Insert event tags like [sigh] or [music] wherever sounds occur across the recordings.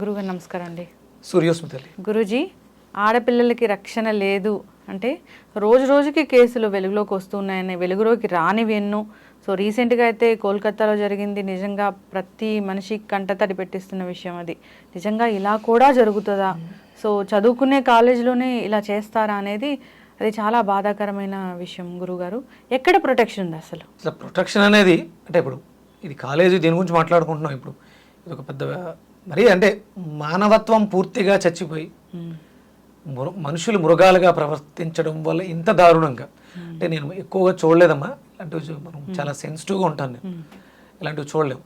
గురుగారు నమస్కారం అండి. సూర్యోస్మి తల్లి గురూజీ ఆడపిల్లలకి రక్షణ లేదు అంటే రోజు రోజుకి కేసులు వెలుగులోకి వస్తున్నాయని వెలుగులోకి రానివి ఎన్నో. సో రీసెంట్గా అయితే కోల్కతాలో జరిగింది నిజంగా ప్రతి మనిషి కంటతడి పెట్టిస్తున్న విషయం అది. నిజంగా ఇలా కూడా జరుగుతుందా? సో చదువుకునే కాలేజీలోనే ఇలా చేస్తారా అనేది అది చాలా బాధాకరమైన విషయం గురుగారు ఎక్కడ ప్రొటెక్షన్ ఉంది అసలు? అసలు ప్రొటెక్షన్ అనేది అంటే ఇప్పుడు ఇది కాలేజీ దీని గురించి మాట్లాడుకుంటున్నాం ఇప్పుడు? ఇది ఒక పెద్ద మరి అంటే మానవత్వం పూర్తిగా చచ్చిపోయి మనుషులు మృగాలుగా ప్రవర్తించడం వల్ల ఇంత దారుణంగా. అంటే నేను ఎక్కువగా చూడలేదమ్మా. ఇలాంటివి మనం చాలా సెన్సిటివ్గా ఉంటాను నేను. ఇలాంటివి చూడలేము.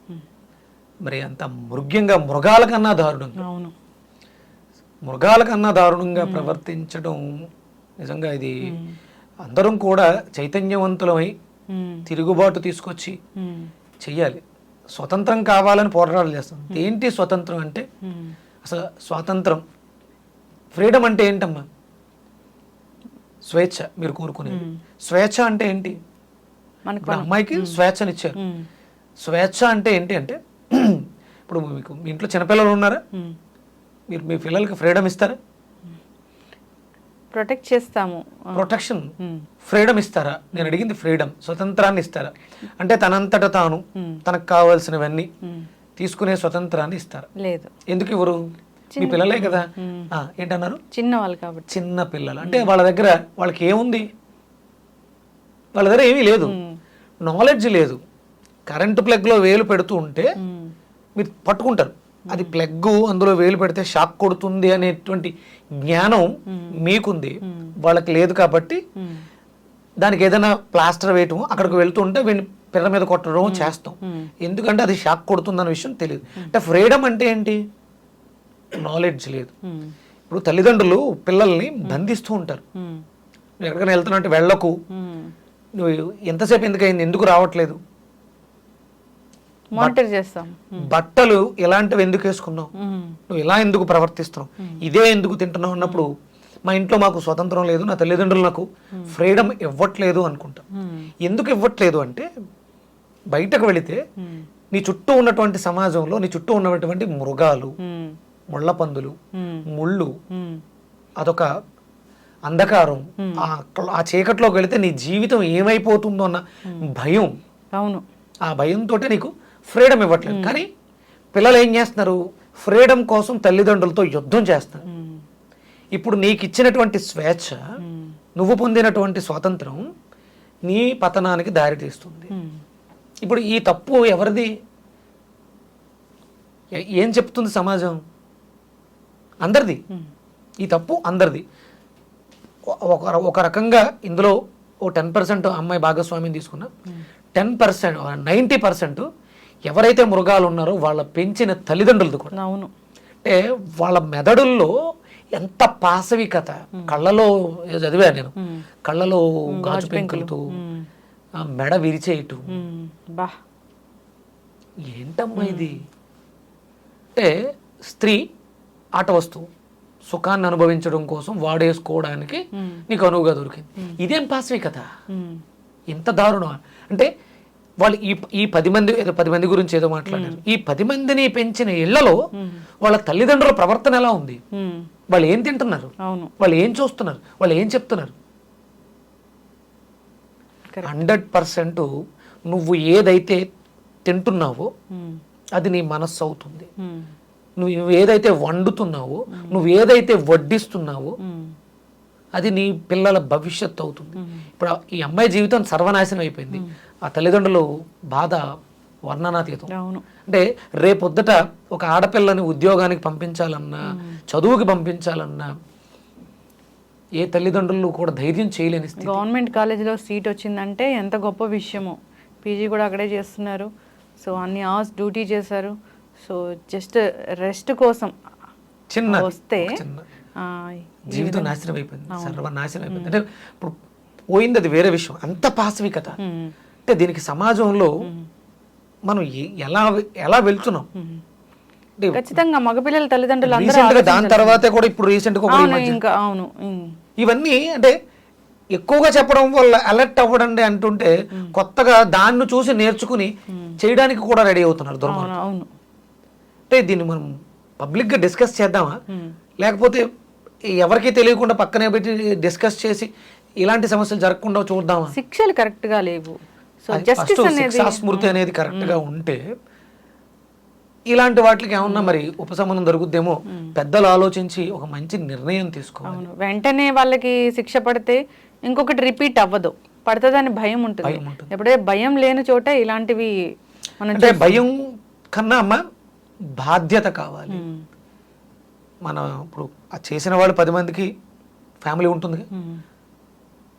మరి అంత మృగ్యంగా మృగాల కన్నా దారుణంగా. మృగాల కన్నా దారుణంగా ప్రవర్తించడం నిజంగా ఇది అందరం కూడా చైతన్యవంతులమై. తిరుగుబాటు తీసుకొచ్చి. చెయ్యాలి. స్వతంత్రం కావాలని పోరాటాలు చేస్తాం. ఏంటి స్వతంత్రం అంటే మ్మ్. అసలు స్వాతంత్రం ఫ్రీడమ్ అంటే ఏంటమ్మా? స్వేచ్ఛ మీరు కోరుకునేది. స్వేచ్ఛ అంటే ఏంటి? మనకు అమ్మాయికి స్వేచ్ఛనిచ్చారు. స్వేచ్ఛ అంటే ఏంటి అంటే [clears throat] ఇప్పుడు మీకు మీ ఇంట్లో చిన్నపిల్లలు ఉన్నారా. మీరు మీ పిల్లలకి ఫ్రీడమ్ ఇస్తారా? ప్రొటెక్ట్ చేస్తాము. ప్రొటెక్షన్. ఫ్రీడమ్ ఇస్తారా? నేను అడిగింది ఫ్రీడమ్ స్వతంత్రాన్ని ఇస్తారా? అంటే తనంతట తాను మ్మ్. తనకు కావాల్సినవన్నీ మ్మ్. తీసుకునే స్వతంత్రాన్ని ఇస్తారా? లేదు. ఎందుకు ఇవ్వరు? మీ పిల్లలే కదా. ఏంటన్నారు? చిన్న వాళ్ళు కాబట్టి. చిన్న పిల్లలు. అంటే వాళ్ళ దగ్గర వాళ్ళకి ఏముంది? వాళ్ళ దగ్గర ఏమీ లేదు. నాలెడ్జ్ లేదు. కరెంటు ప్లగ్లో వేలు పెడుతూ ఉంటే. మీరు పట్టుకుంటారు. అది ప్లగ్ అందులో వేలు పెడితే షాక్ కొడుతుంది అనేటువంటి జ్ఞానం మీకుంది. వాళ్ళకి లేదు కాబట్టి. దానికి ఏదైనా ప్లాస్టర్ వేయటం అక్కడికి వెళ్తూ ఉంటే వీడిని పిల్ల మీద కొట్టడం చేస్తాం. ఎందుకంటే అది షాక్ కొడుతుందన్న విషయం తెలియదు. అంటే ఫ్రీడమ్ అంటే ఏంటి? నాలెడ్జ్ లేదు. ఇప్పుడు తల్లిదండ్రులు పిల్లల్ని బంధిస్తూ ఉంటారు. ఎక్కడికైనా వెళ్తున్నా అంటే వెళ్ళకు. నువ్వు ఎంతసేపు ఎందుకైంది? ఎందుకు రావట్లేదు? మానిటర్ చేస్తాం బట్టలు ఇలాంటివి ఎందుకు వేసుకున్నావు మ్మ్. నువ్వు ఇలా ఎందుకు ప్రవర్తిస్తున్నావు ఇదే ఎందుకు తింటున్నావు అన్నప్పుడు మా ఇంట్లో మాకు స్వతంత్రం లేదు నా తల్లిదండ్రులు నాకు ఫ్రీడమ్ ఇవ్వట్లేదు అనుకుంటా. ఎందుకు ఇవ్వట్లేదు అంటే బయటకు వెళితే. నీ చుట్టూ ఉన్నటువంటి సమాజంలో నీ చుట్టూ ఉన్నటువంటి మృగాలు. ముళ్ళ పందులు. ముళ్ళు. అదొక అంధకారం ఆ ఆ చీకట్లోకి వెళితే నీ జీవితం ఏమైపోతుందో అన్న భయం అవును ఆ భయంతో నీకు ఫ్రీడమ్ ఇవ్వట్లేదు. కానీ పిల్లలు ఏం చేస్తున్నారు? ఫ్రీడమ్ కోసం తల్లిదండ్రులతో యుద్ధం చేస్తారు. ఇప్పుడు నీకు ఇచ్చినటువంటి స్వేచ్ఛ. నువ్వు పొందినటువంటి స్వాతంత్రం నీ పతనానికి దారితీస్తుంది మ్మ్. ఇప్పుడు ఈ తప్పు ఎవరిది? ఏ- చెప్తుంది సమాజం? అందరిది. ఈ తప్పు అందరిది. ఒక ఒక రకంగా ఇందులో ఓ టెన్ పర్సెంట్ అమ్మాయి భాగస్వామ్యం తీసుకున్నా. టెన్ పర్సెంట్ నైంటీ పర్సెంట్ ఎవరైతే మృగాలు ఉన్నారో వాళ్ళ పెంచిన తల్లిదండ్రులది కూడా. అవును. అంటే వాళ్ళ మెదడుల్లో ఎంత పాశవికత కళ్ళలో చదివాను నేను. కళ్ళలో గాజు పెంకులతో మెడ విరిచేయటం. బా. ఏంటమ్మా ఇది? అంటే స్త్రీ ఆట వస్తువు సుఖాన్ని అనుభవించడం కోసం వాడేసుకోవడానికి నీకు అనువుగా దొరికింది. ఇదేం పాశవికత. ఇంత దారుణం అంటే వాళ్ళు ఈ ఈ పది మంది ఏదో పది మంది గురించి ఏదో మాట్లాడారు. ఈ పది మందిని పెంచిన ఇళ్ళలో వాళ్ళ తల్లిదండ్రుల ప్రవర్తన ఎలా ఉంది. వాళ్ళు ఏం తింటున్నారు? వాళ్ళు ఏం చూస్తున్నారు? వాళ్ళు ఏం చెప్తున్నారు. హండ్రెడ్ పర్సెంట్ నువ్వు ఏదైతే తింటున్నావో. అది నీ మనస్సు అవుతుంది. నువ్వు ఏదైతే వండుతున్నావో నువ్వు ఏదైతే వడ్డిస్తున్నావో. అది నీ పిల్లల భవిష్యత్తు అవుతుంది. ఇప్పుడు ఈ అమ్మాయి జీవితం సర్వనాశనం అయిపోయింది. ఆ తల్లిదండ్రులు బాధ వర్ణనాతీతం. అంటే రేపొద్దుట ఒక ఆడపిల్లని ఉద్యోగానికి పంపించాలన్నా చదువుకి పంపించాలన్నా ఏ తల్లిదండ్రులు కూడా ధైర్యం చేయలేని స్థితి. గవర్నమెంట్ కాలేజీలో సీట్ వచ్చిందంటే ఎంత గొప్ప విషయమో. పీజీ కూడా అక్కడే చేస్తున్నారు. సో అన్ని అవర్స్ డ్యూటీ చేశారు. సో జస్ట్ రెస్ట్ కోసం చిన్న వస్తే జీవితం నాశనం అయిపోయింది సర్వనాశనం అయిపోయింది అంటే ఇప్పుడు పోయింది అది వేరే విషయం. అంత పాశవికత. అంటే దీనికి సమాజంలో మనం ఎలా ఎలా వెళ్తున్నాం? ఖచ్చితంగా మగపిల్లల తల్లిదండ్రులు దాని తర్వాతే కూడా ఇప్పుడు రీసెంట్గా ఒకటి ఈ అవును మధ్య- ఇంకా అవును. ఇవన్నీ అంటే ఎక్కువగా చెప్పడం వల్ల అలర్ట్ అవ్వడండి అంటుంటే కొత్తగా దాన్ని చూసి నేర్చుకుని చేయడానికి కూడా రెడీ అవుతున్నారు దుర్మార్గం అవును. అంటే దీన్ని మనం పబ్లిక్గా డిస్కస్ చేద్దామా. లేకపోతే ఎవరికీ తెలియకుండా పక్కనే పెట్టి డిస్కస్ చేసి ఇలాంటి సమస్యలు జరగకుండా చూద్దామా? శిక్షలు కరెక్ట్గా లేవు. సో జస్టిస్ అనేది స్మృతి అనేది కరెక్ట్గా ఉంటే ఇలాంటి వాటికి ఏమన్నా మరి ఉపశమనం దొరుకుద్దేమో పెద్దలు ఆలోచించి ఒక మంచి నిర్ణయం తీసుకోవాలి. వెంటనే వాళ్ళకి శిక్ష పడితే ఇంకొకటి రిపీట్ అవ్వదు. పడుతుందని భయం ఉంటుంది. భయం ఉంటుంది. ఎప్పుడైతే భయం లేని చోట ఇలాంటివి అంటే భయం కన్నా అమ్మ బాధ్యత కావాలి. మన ఇప్పుడు ఆ చేసిన వాళ్ళు పది మందికి ఫ్యామిలీ ఉంటుంది.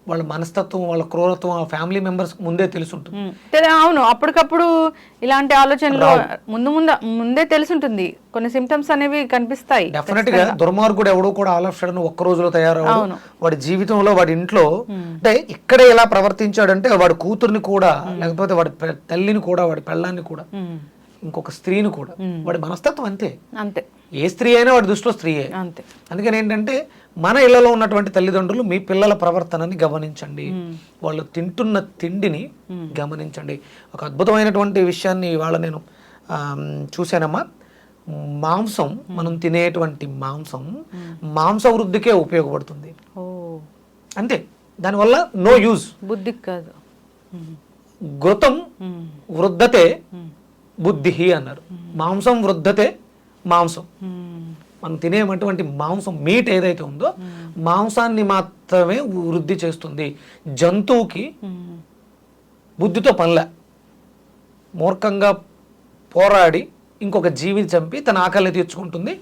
వాళ్ళ మనస్తత్వం వాళ్ళ క్రూరత్వం ఆ ఫ్యామిలీ మెంబర్స్ ముందే తెలిసి ఉంటుంది ఉమ్. తెల- అవును. అప్పటికప్పుడు ఇలాంటి ఆలోచనలు ముందు ముందు ముందే తెలుసుంటుంది. కొన్ని సిమ్టమ్స్ అనేవి కనిపిస్తాయి. డెఫినెట్గా దుర్మార్గుడు ఎవడో కూడా ఆల్ ఆఫ్ సడన్ ఒక్క రోజులో తయారవడు. వాడి జీవితంలో వాడి ఇంట్లో అంటే ఇక్కడే ఎలా ప్రవర్తించాడంటే వాడి కూతుర్ని కూడా లేకపోతే వాడి తల్లిని కూడా వాడి పెళ్ళాన్ని కూడా ఇంకొక స్త్రీని కూడా. వాడి మనస్తత్వం అంతే. అంతే. ఏ స్త్రీ అయినా వాడి దృష్టిలో స్త్రీయే. అంతే. అందుకని ఏంటంటే మన ఇళ్ళలో ఉన్నటువంటి తల్లిదండ్రులు మీ పిల్లల ప్రవర్తనని గమనించండి. వాళ్ళు తింటున్న తిండిని గమనించండి. ఒక అద్భుతమైనటువంటి విషయాన్ని ఇవాళ నేను చూశానమ్మా. మాంసం మనం తినేటువంటి మాంసం మాంస వృద్ధికే ఉపయోగపడుతుంది. అంతే. దానివల్ల నో యూజ్ బుద్ధికి కాదు. ఘృతం వృద్ధతే బుద్ధి అన్నారు. మాంసం వృద్ధతే మాంసం. మనం తినేటువంటి మాంసం మీట్ ఏదైతే ఉందో మాంసాన్ని మాత్రమే వృద్ధి చేస్తుంది. జంతువుకి బుద్ధితో పనిలే. మూర్ఖంగా పోరాడి ఇంకొక జీవిని చంపి తన ఆకలిని తీర్చుకుంటుంది.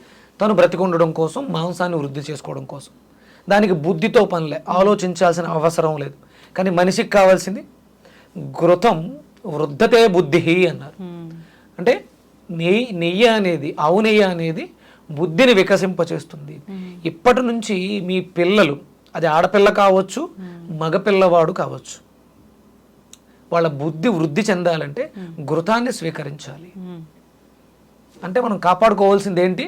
తను బ్రతికుండడం కోసం మాంసాన్ని వృద్ధి చేసుకోవడం కోసం. దానికి బుద్ధితో పనిలే. ఆలోచించాల్సిన అవసరం లేదు. కానీ మనిషికి కావాల్సింది ఘృతం వృద్ధతే బుద్ధి అన్నారు. అంటే నెయ్యి నెయ్యి అనేది ఆవు నెయ్యి అనేది బుద్ధిని వికసింపచేస్తుంది. ఇప్పటి నుంచి మీ పిల్లలు అది ఆడపిల్ల కావచ్చు మగపిల్లవాడు కావచ్చు వాళ్ళ బుద్ధి వృద్ధి చెందాలంటే ఘృతాన్ని స్వీకరించాలి. అంటే మనం కాపాడుకోవాల్సింది ఏంటి?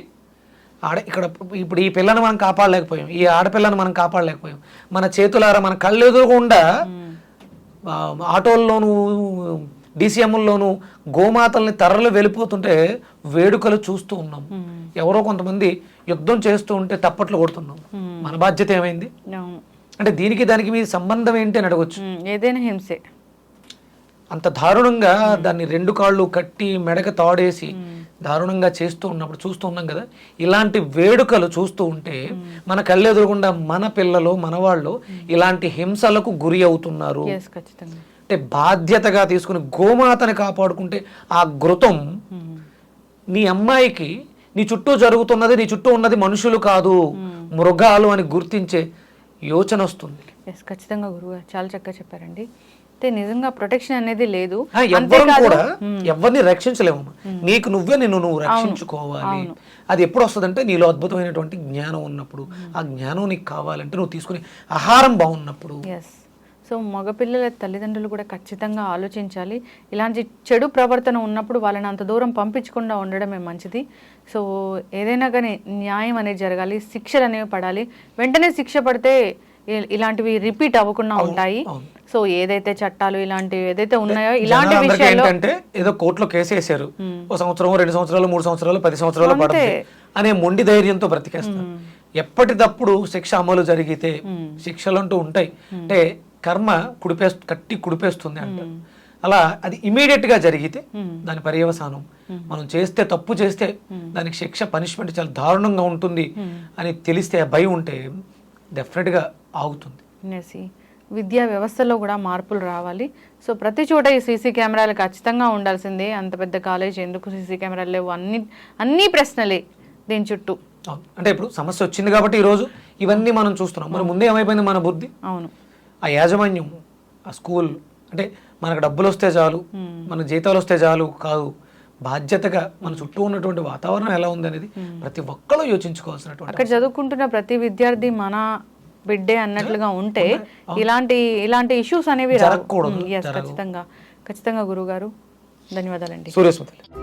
ఆడ ఇక్కడ ఇప్పుడు ఈ పిల్లని మనం కాపాడలేకపోయాం ఈ ఆడపిల్లని మనం కాపాడలేకపోయాం. మన చేతులారా మన కళ్ళు ఎదురుగుండా ఆ, ఆటోల్లోనూ డీసీఎంల్లోనూ గోమాతల్ని తర్రలు వెళ్ళిపోతుంటే వేడుకలు చూస్తూ ఉన్నాం. ఎవరో కొంతమంది యుద్ధం చేస్తూ ఉంటే తప్పట్లు కొడుతున్నాం. మన బాధ్యత ఏమైంది? అంటే దీనికి దానికి మీ సంబంధం ఏంటి అని అడగొచ్చు. ఏదైనా హింసే. అంత దారుణంగా దాన్ని రెండు కాళ్ళు కట్టి మెడక తాడేసి దారుణంగా చేస్తూ ఉన్నప్పుడు చూస్తూ ఉన్నాం కదా. ఇలాంటి వేడుకలు చూస్తూ ఉంటే మన కళ్ళెదురుగుండా మన పిల్లలు మనవాళ్ళు ఇలాంటి హింసలకు గురి అవుతున్నారు. అంటే బాధ్యతగా తీసుకుని గోమాతని కాపాడుకుంటే ఆ ఘృతం నీ అమ్మాయికి నీ చుట్టూ జరుగుతున్నది నీ చుట్టూ ఉన్నది మనుషులు కాదు మృగాలు అని గుర్తించే యోచన వస్తుంది. ఎస్ ఖచ్చితంగా గురుగారు చాలా చక్కగా చెప్పారండి. అయితే నిజంగా ప్రొటెక్షన్ అనేది లేదు. ఆ, ఎవ్వరం కూడా ఎవరిని రక్షించలేము. నీకు నువ్వే నిన్ను నువ్వు రక్షించుకోవాలి. అది ఎప్పుడు వస్తుందంటే నీలో అద్భుతమైనటువంటి జ్ఞానం ఉన్నప్పుడు. ఆ జ్ఞానం నీకు కావాలంటే నువ్వు తీసుకునే ఆహారం బాగున్నప్పుడు. సో మగపిల్లల తల్లిదండ్రులు కూడా ఖచ్చితంగా ఆలోచించాలి. ఇలాంటి చెడు ప్రవర్తన ఉన్నప్పుడు వాళ్ళని అంత దూరం పంపించకుండా ఉండడమే మంచిది. సో ఏదైనా కానీ న్యాయం అనేది జరగాలి శిక్షలు అనేవి పడాలి. వెంటనే శిక్ష పడితే ఇలాంటివి రిపీట్ అవ్వకుండా ఉంటాయి. సో ఏదైతే చట్టాలు ఇలాంటివి ఏదైతే ఉన్నాయో ఇలాంటి విషయాల్లో ఏంటంటే ఏదో కోర్టులో కేసు వేసారు. ఒక సంవత్సరం రెండు సంవత్సరాలు మూడు సంవత్సరాలు పది సంవత్సరాలు పడుతుంది అనే మొండి ధైర్యంతో బ్రతికేస్తారు. ఎప్పటికప్పుడు శిక్ష అమలు జరిగితే శిక్షలు అంటూ ఉంటాయి. అంటే కర్మ కుడిపే కట్టి కుడిపేస్తుంది అంట. అలా అది ఇమీడియట్గా జరిగితే దాని పర్యవసానం. మనం చేస్తే తప్పు చేస్తే దానికి శిక్ష పనిష్మెంట్ చాలా దారుణంగా ఉంటుంది అని తెలిస్తే భయం ఉంటే డెఫినెట్గా ఆగుతుంది. విద్యా వ్యవస్థలో కూడా మార్పులు రావాలి. సో ప్రతి చోట ఈ సీసీ కెమెరాలు ఖచ్చితంగా ఉండాల్సిందే. అంత పెద్ద కాలేజ్ ఎందుకు సీసీ కెమెరాలు లేవు? అన్ని అన్ని ప్రశ్నలే దీని చుట్టూ. అంటే ఇప్పుడు సమస్య వచ్చింది కాబట్టి ఈ రోజు ఇవన్నీ మనం చూస్తున్నాం. మరి ముందే ఏమైపోయింది మన బుద్ధి? అవును. ఆ యాజమాన్యం ఆ స్కూల్ అంటే మనకు డబ్బులు వస్తే చాలు మన జీతాలు వస్తే చాలు కాదు. బాధ్యతగా మన చుట్టూ ఉన్నటువంటి వాతావరణం ఎలా ఉంది అనేది ప్రతి ఒక్కరూ యోచించుకోవాల్సినటువంటి అక్కడ చదువుకుంటున్న ప్రతి విద్యార్థి మన బిడ్డే అన్నట్లుగా ఉంటే ఇలాంటి ఇలాంటి ఇష్యూస్ అనేవి yes, ఖచ్చితంగా. ఖచ్చితంగా గురుగారు ధన్యవాదాలండి. సూర్యస్మృతి